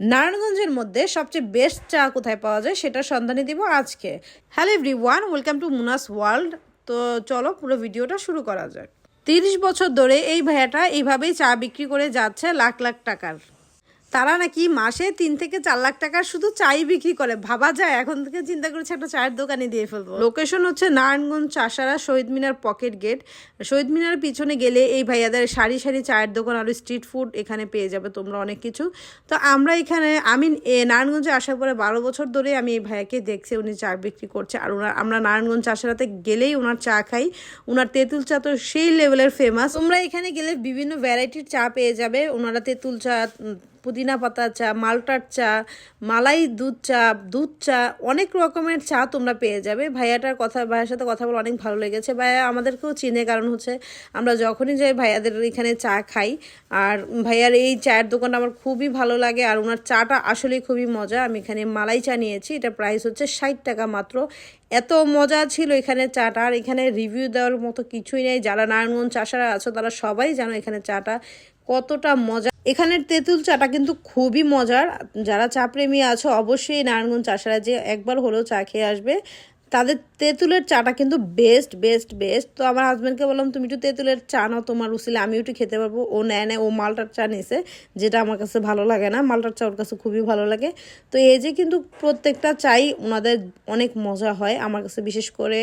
নারায়ণগঞ্জের মধ্যে সবচেয়ে বেস্ট চা কোথায় পাওয়া যায় সেটা সন্ধানে দিব আজকে। Hello everyone welcome to Munas world তো চলো পুরো ভিডিওটা শুরু করা যাক। তিরিশ বছর ধরে এই ভাইয়াটা এইভাবেই চা বিক্রি করে যাচ্ছে লাখ লাখ টাকার। তারা নাকি মাসে তিন থেকে চার লাখ টাকার শুধু চাই বিক্রি করে। ভাবা যায়, এখন থেকে চিন্তা করেছে একটা চায়ের দোকানে দিয়ে ফেলব। লোকেশন হচ্ছে নারায়ণগঞ্জ, চাষারা, শহীদ মিনার পকেট গেট। শহীদ মিনার পিছনে গেলে এই ভাইয়াদের সারি সারি চায়ের দোকান আর স্ট্রিট ফুড এখানে পেয়ে যাবে তোমরা অনেক কিছু। তো আমরা এখানে, আমি নারায়ণগঞ্জে আসার পরে বারো বছর ধরে আমি এই ভাইয়াকে দেখছি, উনি চা বিক্রি করছে। আর ওনার, আমরা নারায়ণগঞ্জ চাষারাতে গেলেই ওনার চা খাই। ওনার তেঁতুল চা তো সেই লেভেলের ফেমাস তোমরা এখানে গেলে বিভিন্ন ভ্যারাইটির চা পেয়ে যাবে। ওনারা তেঁতুল চা পুদিনা পাতা চা, মালটার চা, মালাই দুধ চা দুধ চা, অনেক রকমের চা তোমরা পেয়ে যাবে। ভাইয়াটার কথা, ভাইয়ার সাথে কথা বলে অনেক ভালো লেগেছে। ভাইয়া আমাদেরকেও চিনে, কারণ হচ্ছে আমরা যখনই যাই ভাইয়াদের এখানে চা খাই। আর ভাইয়ার এই চায়ের দোকানটা আমার খুবই ভালো লাগে, আর ওনার চাটা আসলেই খুবই মজা। আমি এখানে মালাই চা নিয়েছি, এটা প্রাইস হচ্ছে ষাট টাকা মাত্র। এত মজা ছিল এখানে চাটা, আর এখানে রিভিউ দেওয়ার মতো কিছুই নেই। যারা নারায়ণগঞ্জ চাষারা আছো, তারা সবাই জানো এখানে চাটা কতটা মজা। এখানের তেঁতুল চাটা কিন্তু খুবই মজার। যারা চা প্রেমী আছো, অবশ্যই নারায়ণগঞ্জ চাষারা যে একবার হলেও চা খেয়ে আসবে। তাদের তেঁতুলের চাটা কিন্তু বেস্ট বেস্ট বেস্ট তো আমার হাজব্যান্ডকে বললাম, তুমি একটু তেঁতুলের চা নাও তোমার উসিলে, আমিও একটু খেতে পারব। ও নেয় নেয়, ও মালটার চা নিছে, যেটা আমার কাছে ভালো লাগে না। মালটার চা ওর কাছে খুবই ভালো লাগে। তো এই যে কিন্তু প্রত্যেকটা চাই ওনাদের অনেক মজা হয়। আমার কাছে বিশেষ করে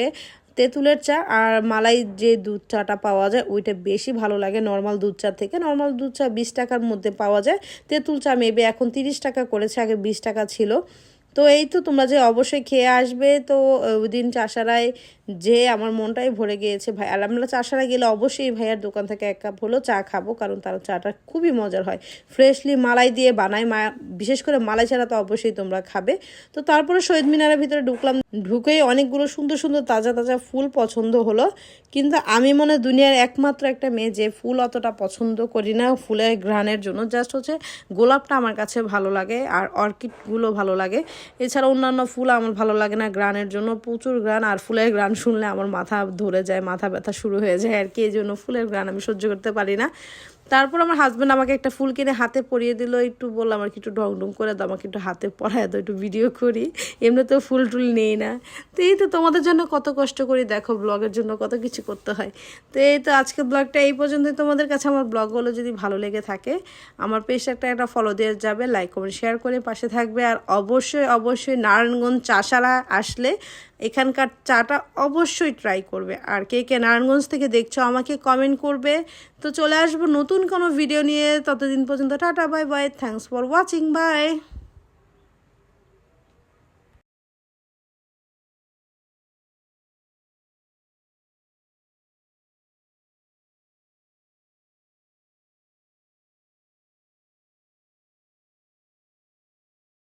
তেঁতুলের চা আর মালাই যে দুধ চাটা পাওয়া যায়, ওইটা বেশি ভালো লাগে নর্মাল দুধ চা থেকে। নর্মাল দুধ চা বিশ টাকার মধ্যে পাওয়া যায়। তেঁতুল চা মেবি এখন তিরিশ টাকা করেছে, আগে বিশ টাকা ছিল। তো এই তো তোমরা যে অবশ্যই খেয়ে আসবে, তো ওই দিন চাষারায় যে আমার মনটাই ভরে গিয়েছে। ভাই আর আমরা চাষারা গেলে অবশ্যই ভাইয়ার দোকান থেকে এক কাপ হলেও চা খাব, কারণ তার চাটা খুবই মজার হয়। ফ্রেশলি মালাই দিয়ে বানায় মা, বিশেষ করে মালাই ছাড়া তো অবশ্যই তোমরা খাবে। তো তারপরে শহীদ মিনারের ভিতরে ঢুকলাম, ঢুকেই অনেকগুলো সুন্দর সুন্দর তাজা তাজা ফুল পছন্দ হলো। কিন্তু আমি মনে দুনিয়ার একমাত্র একটা মেয়ে যে ফুল অতটা পছন্দ করি না, ফুলের ঘ্রাণের জন্য। জাস্ট হচ্ছে গোলাপটা আমার কাছে ভালো লাগে আর অর্কিডগুলো ভালো লাগে। এছাড়া অন্যান্য ফুল আমার ভালো লাগে না গ্রানের জন্য, প্রচুর গ্রান আর ফুলের গ্রান শুনলে আমার মাথা ধরে যায়, মাথা ব্যথা শুরু হয়ে যায়, আর কি, এই জন্য ফুলের গ্রান আমি সহ্য করতে পারি না। তারপর আমার হাজব্যান্ড আমাকে একটা ফুল কিনে হাতে পরিয়ে দিল, একটু বললাম আর কি, একটু ঢং ঢং করে দাও, আমাকে একটু হাতে পরায় দাও, একটু ভিডিও করি। এমনিতেও ফুল টুল নেই না। তো এই তো তোমাদের জন্য কত কষ্ট করি, দেখো ব্লগের জন্য কত কিছু করতে হয়। তো এই তো আজকে ব্লগটা এই পর্যন্তই। তোমাদের কাছে আমার ব্লগগুলো যদি ভালো লেগে থাকে, আমার পেজটা একটা একটা ফলো দিয়ে যাবে লাইক কমেন্ট শেয়ার করে পাশে থাকবে। আর অবশ্যই অবশ্যই নারায়ণগঞ্জ চাষারা আসলে এখানকার চাটা অবশ্যই ট্রাই করবে। আর কে কে নারায়ণগঞ্জ থেকে দেখছ আমাকে কমেন্ট করবে। তো চলে আসব নতুন কোনো ভিডিও নিয়ে। ততদিন পর্যন্ত tata bye bye thanks for watching bye